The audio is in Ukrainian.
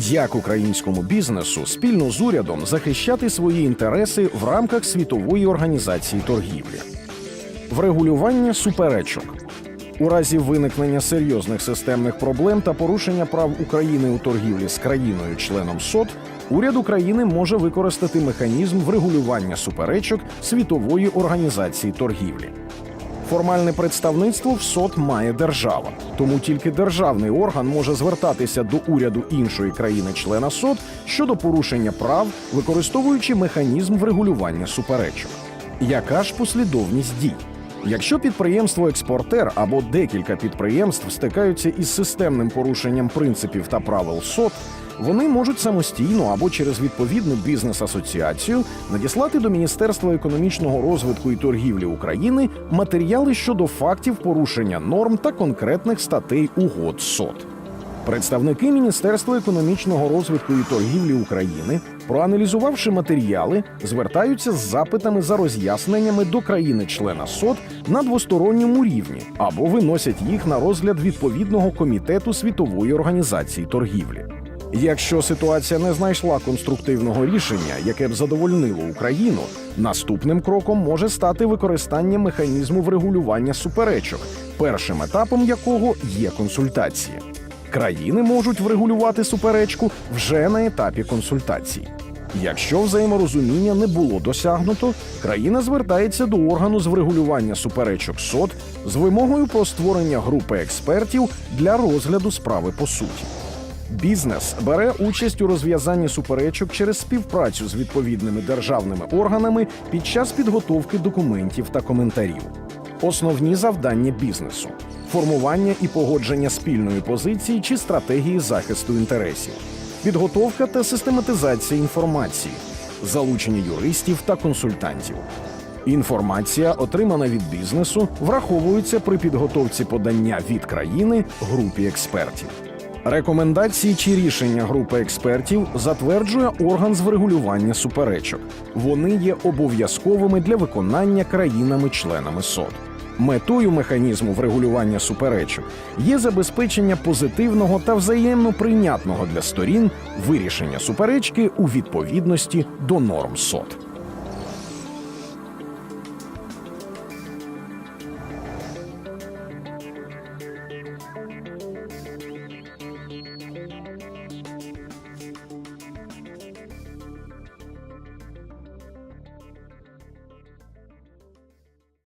Як українському бізнесу спільно з урядом захищати свої інтереси в рамках світової організації торгівлі, врегулювання суперечок у разі виникнення серйозних системних проблем та порушення прав України у торгівлі з країною-членом СОТ, уряд України може використати механізм врегулювання суперечок світової організації торгівлі. Формальне представництво в СОТ має держава, тому тільки державний орган може звертатися до уряду іншої країни-члена СОТ щодо порушення прав, використовуючи механізм врегулювання суперечок. Яка ж послідовність дій? Якщо підприємство-експортер або декілька підприємств стикаються із системним порушенням принципів та правил СОТ, вони можуть самостійно або через відповідну бізнес-асоціацію надіслати до Міністерства економічного розвитку і торгівлі України матеріали щодо фактів порушення норм та конкретних статей угод СОТ. Представники Міністерства економічного розвитку і торгівлі України, проаналізувавши матеріали, звертаються з запитами за роз'ясненнями до країни-члена СОТ на двосторонньому рівні або виносять їх на розгляд відповідного комітету світової організації торгівлі. Якщо ситуація не знайшла конструктивного рішення, яке б задовольнило Україну, наступним кроком може стати використання механізму врегулювання суперечок, першим етапом якого є консультації. Країни можуть врегулювати суперечку вже на етапі консультацій. Якщо взаєморозуміння не було досягнуто, країна звертається до органу з врегулювання суперечок СОТ з вимогою про створення групи експертів для розгляду справи по суті. Бізнес бере участь у розв'язанні суперечок через співпрацю з відповідними державними органами під час підготовки документів та коментарів. Основні завдання бізнесу: формування і погодження спільної позиції чи стратегії захисту інтересів, підготовка та систематизація інформації, залучення юристів та консультантів. Інформація, отримана від бізнесу, враховується при підготовці подання від країни групі експертів. Рекомендації чи рішення групи експертів затверджує орган з врегулювання суперечок. Вони є обов'язковими для виконання країнами-членами СОТ. Метою механізму врегулювання суперечок є забезпечення позитивного та взаємно прийнятного для сторін вирішення суперечки у відповідності до норм СОТ.